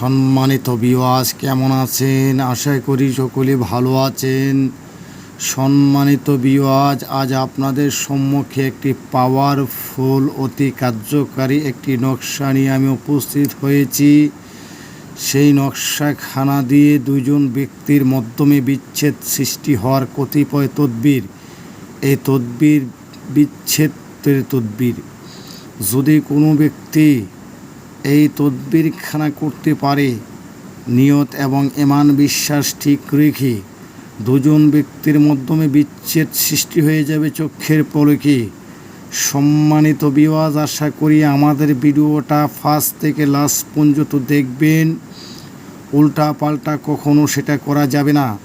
সম্মানিত বিওয়াজ কেমন আছেন? আশা করি সকলে ভালো আছেন। সম্মানিত বিওয়াজ আজ আপনাদের সম্মুখে একটি পাওয়ারফুল অতি কার্যকারী একটি নকশা নিয়ে আমি উপস্থিত হয়েছি। সেই নকশাখানা দিয়ে দুজন ব্যক্তির মাধ্যমে বিচ্ছেদ সৃষ্টি হওয়ার কতিপয় তদ্বির, এই তদ্বির বিচ্ছেদের তদ্বির। যদি কোনো ব্যক্তি এই তদবিরখানা করতে পারে। নিয়ত এবং এমান বিশ্বাস ঠিক রেখে দুজন ব্যক্তির মাধ্যমে বিচ্ছেদ সৃষ্টি হয়ে যাবে চোখের পলকে। সম্মানিত বিওয়াজ আশা করি আমাদের ভিডিওটা ফার্স্ট থেকে লাস্ট পর্যন্ত দেখবেন। উল্টা পাল্টা কখনো সেটা করা যাবে না।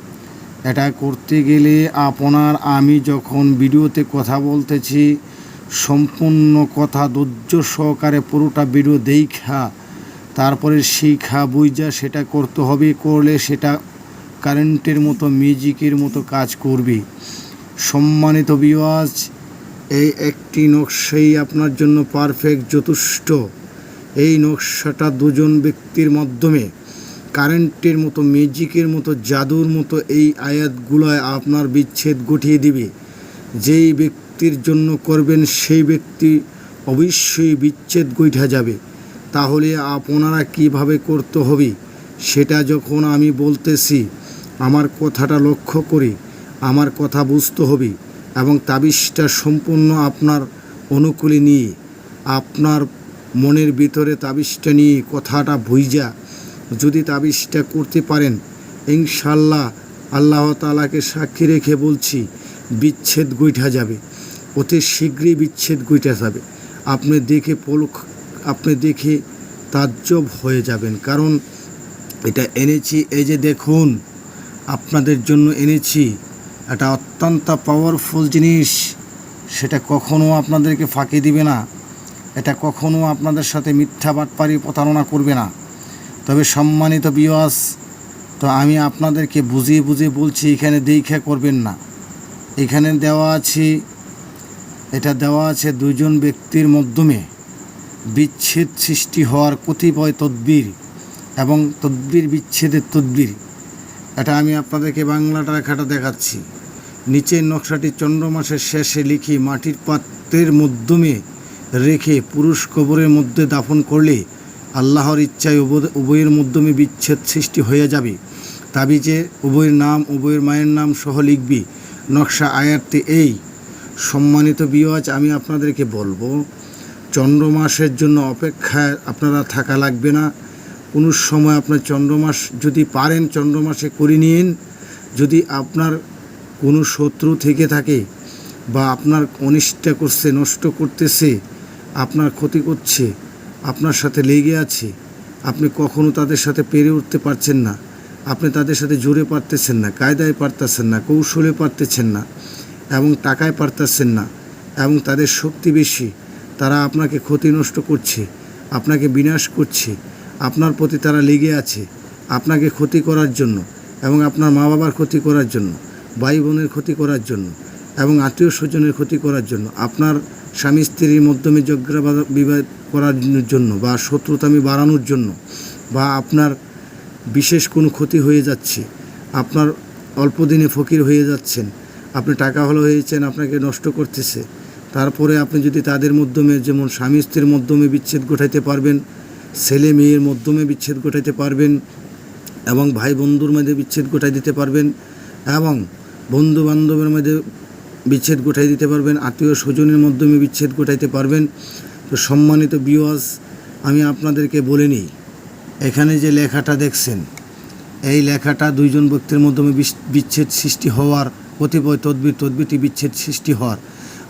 এটা করতে গেলে আপনার আমি যখন ভিডিওতে কথা বলতেছি সম্পূর্ণ কথা ধৈর্য সহকারে পুরোটা ভিডিও দেখা, তারপরে শিখা বুঝা সেটা করতে হবে, করলে সেটা কারেন্টের মতো মিউজিকের মতো কাজ করবে। সম্মানিত বিওয়াজ এই একটি নকশাই আপনার জন্য পারফেক্ট যথেষ্ট। এই নকশাটা দুজন ব্যক্তির মাধ্যমে কারেন্টের মতো মিউজিকের মতো, জাদুর মতো এই আয়াতগুলোয় আপনার বিচ্ছেদ ঘটিয়ে দিবে। যেই ব্যক্তির জন্য করবেন সেই ব্যক্তি অবশ্যই বিচ্ছেদ গৈঠা যাবে। তাহলে আপনারা কীভাবে করতে হবে? সেটা যখন আমি বলতেছি, আমার কথাটা লক্ষ্য করে আমার কথা বুঝতে হবে এবং তাবিজটা সম্পূর্ণ আপনার অনুকূলে নিয়ে, আপনার মনের ভিতরে তাবিজটা নিয়ে কথাটা ভুইজা যদি তাবিজটা করতে পারেন ইনশাল্লাহ আল্লাহ তালাকে সাক্ষী রেখে বলছি, বিচ্ছেদ গৈঠা যাবে। অতি শীঘ্রই বিচ্ছেদ গৈঠা যাবে। আপনি দেখে পলক, আপনি দেখে তাজ্জব হয়ে যাবেন। কারণ এটা এনেছি, এই যে দেখুন, আপনাদের জন্য এনেছি। এটা অত্যন্ত পাওয়ারফুল জিনিস। সেটা কখনো আপনাদেরকে ফাঁকি দিবে না। এটা কখনো আপনাদের সাথে মিথ্যা বাটপারি প্রতারণা করবে না। তবে সম্মানিত বিওয়াস তো আমি আপনাদেরকে বুঝিয়ে বুঝিয়ে বলছি, এখানে দীক্ষা করবেন না। এখানে দেওয়া আছে এটা দেওয়া আছে দুজন ব্যক্তির মাধ্যমে। বিচ্ছেদ সৃষ্টি হওয়ার কতিপয় তদ্বির এবং তদ্বির বিচ্ছেদের তদ্বির। এটা আমি আপনাদেরকে বাংলাটা লেখাটা দেখাচ্ছি। নিচের নকশাটি চন্দ্র মাসের শেষে লিখি মাটির পাত্রের মাধ্যমে রেখে পুরুষ কবরের মধ্যে দাফন করলে আল্লাহর ইচ্ছায় উভয়ের মাধ্যমে বিচ্ছেদ সৃষ্টি হয়ে যাবে। তাবিজে উভয়ের নাম, উভয়ের মায়ের নাম সহ লিখবি। নকশা আয়াতটি এই সম্মানিত বিওয়াজ আমি আপনাদেরকে বলব চন্দ্র মাসের জন্য অপেক্ষায় আপনারা থাকা লাগবে না। কোনো সময় আপনার চন্দ্রমাস যদি পারেন, চন্দ্রমাসে করে নিন। যদি আপনার কোনো শত্রু থেকে থাকে বা আপনার অনিষ্টা করছে, নষ্ট করতেছে, আপনার ক্ষতি করছে, আপনার সাথে লেগে আছে, আপনি কখনো তাদের সাথে পেরে উঠতে পারছেন না, আপনি তাদের সাথে জোরে পারতেছেন না, কায়দায় পারতেছেন না, কৌশলে পারতেছেন না এবং টাকায় পারতেছেন না এবং তাদের শক্তি বেশি। তারা আপনাকে ক্ষতি নষ্ট করছে, আপনাকে বিনাশ করছে, আপনার প্রতি তারা লেগে আছে আপনাকে ক্ষতি করার জন্য এবং আপনার মা বাবার ক্ষতি করার জন্য ভাই বোনের ক্ষতি করার জন্য এবং আত্মীয় স্বজনের ক্ষতি করার জন্য, আপনার স্বামী স্ত্রীর মাধ্যমে যজ্ঞা বিবাদ করার জন্য বা শত্রুতামি বাড়ানোর জন্য বা আপনার বিশেষ কোনো ক্ষতি হয়ে যাচ্ছে, আপনার অল্প দিনে ফকির হয়ে যাচ্ছেন আপনি টাকা হলো হয়েছেন আপনাকে নষ্ট করতেছে। তারপরে আপনি যদি তাদের মাধ্যমে, যেমন স্বামী স্ত্রীর মাধ্যমে বিচ্ছেদ ঘটাইতে পারবেন, ছেলে মেয়ের মাধ্যমে বিচ্ছেদ ঘটাইতে পারবেন এবং ভাই বন্ধুর মধ্যে বিচ্ছেদ ঘটাই দিতে পারবেন এবং বন্ধু বান্ধবের মধ্যে বিচ্ছেদ ঘটাই দিতে পারবেন, আত্মীয় স্বজনের মাধ্যমে বিচ্ছেদ ঘটাইতে পারবেন। তো সম্মানিত বিওয়াজ আমি আপনাদেরকে বলে নিই, এখানে যে লেখাটা দেখছেন, এই লেখাটা দুইজন ব্যক্তির মাধ্যমে বিচ্ছেদ সৃষ্টি হওয়ার কতিপয় তদ্বির, তদ্বিরটি বিচ্ছেদ সৃষ্টি হওয়ার।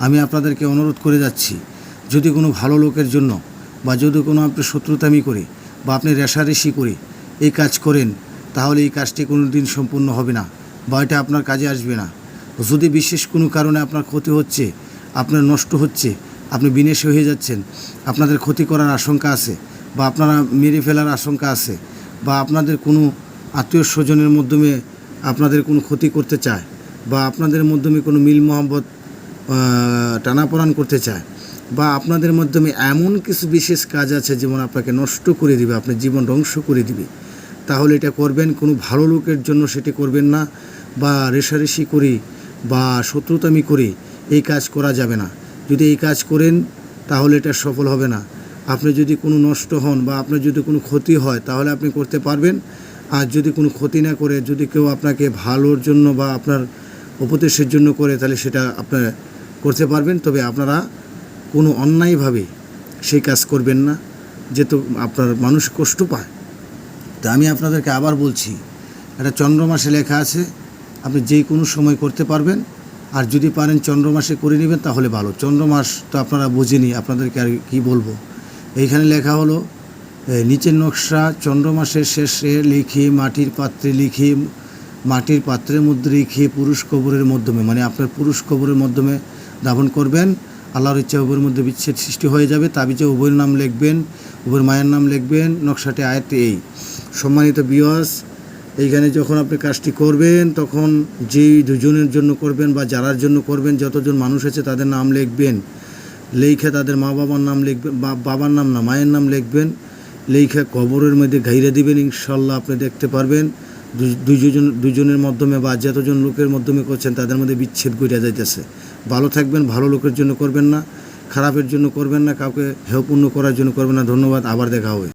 আমি আপনাদেরকে অনুরোধ করে যাচ্ছি, যদি কোনো ভালো লোকের জন্য বা যদি কোনো আপনি শত্রুতামি করে বা আপনি রেশারেশি করে এই কাজ করেন, তাহলে এই কাজটি কোনো দিন সম্পূর্ণ হবে না বা এটা আপনার কাজে আসবে না। যদি বিশেষ কোনো কারণে আপনার ক্ষতি হচ্ছে, আপনার নষ্ট হচ্ছে, আপনি বিনেশে হয়ে যাচ্ছেন, আপনাদের ক্ষতি করার আশঙ্কা আছে বা আপনারা মেরে ফেলার আশঙ্কা আছে বা আপনাদের কোনো আত্মীয় স্বজনের মাধ্যমে আপনাদের কোনো ক্ষতি করতে চায় বা আপনাদের মাধ্যমে কোনো মিল মোহাম্মত টানাপোড়ান করতে চায়, বা আপনাদের মাধ্যমে এমন কিছু বিশেষ কাজ আছে যেমন আপনাকে নষ্ট করে দিবে আপনার জীবন ধ্বংস করে দিবে, তাহলে এটা করবেন, কোনো ভালো লোকের জন্য সেটি করবেন না, বা রেশারেশি করি, বা শত্রুতামি করে, এই কাজ করা যাবে না। যদি এই কাজ করেন, তাহলে এটা সফল হবে না। আপনি যদি কোনো নষ্ট হন, বা আপনার যদি কোনো ক্ষতি হয়, তাহলে আপনি করতে পারবেন। আর যদি কোনো ক্ষতি না করে, যদি কেউ আপনাকে ভালোর জন্য বা আপনার উপদেশের জন্য করে তাহলে সেটা আপনার করতে পারবেন। তবে আপনারা কোনো অন্যায়ভাবে সেই কাজ করবেন না, যেহেতু আপনার মানুষ কষ্ট পায়। তা আমি আপনাদেরকে আবার বলছি এটা চন্দ্রমাসে লেখা আছে, আপনি যে কোনো সময় করতে পারবেন। আর যদি পারেন চন্দ্রমাসে করে নেবেন, তাহলে ভালো। চন্দ্রমাস তো আপনারা বুঝিনি, আপনাদেরকে আর কী বলব। এইখানে লেখা হলো নিচের নকশা চন্দ্রমাসের শেষে লিখে, মাটির পাত্রে লিখে মাটির পাত্রের মধ্যে রেখে পুরুষ কবরের মাধ্যমে মানে আপনার পুরুষ কবরের মাধ্যমে দাফন করবেন। আল্লাহর ইচ্ছা উভয়ের মধ্যে বিচ্ছেদ সৃষ্টি হয়ে যাবে। তাবিজে উভয়ের নাম লিখবেন, উভয়ের মায়ের নাম লিখবেন। নকশাটি আয়তে এই। সম্মানিত বিয়স এইখানে যখন আপনি কাজটি করবেন, তখন যেই দুজনের জন্য করবেন বা যারার জন্য করবেন, যতজন মানুষ আছে তাদের নাম লিখবেন। লেখে তাদের মা বাবার নাম লিখবেন বাবার নাম না, মায়ের নাম লিখবেন। লেখে কবরের মধ্যে ঘাইরে দিবেন, ইনশাল্লাহ আপনি দেখতে পারবেন। দু- দুজন দুজনের মাধ্যমে বা যতজন লোকের মাধ্যমে করছেন তাদের মধ্যে বিচ্ছেদ গড়িয়া যাইতেছে। ভালো থাকবেন, ভালো লোকের জন্য করবেন না, খারাপের জন্য করবেন না, কাউকে হেয়পূর্ণ করার জন্য করবেন না। ধন্যবাদ, আবার দেখা হবে।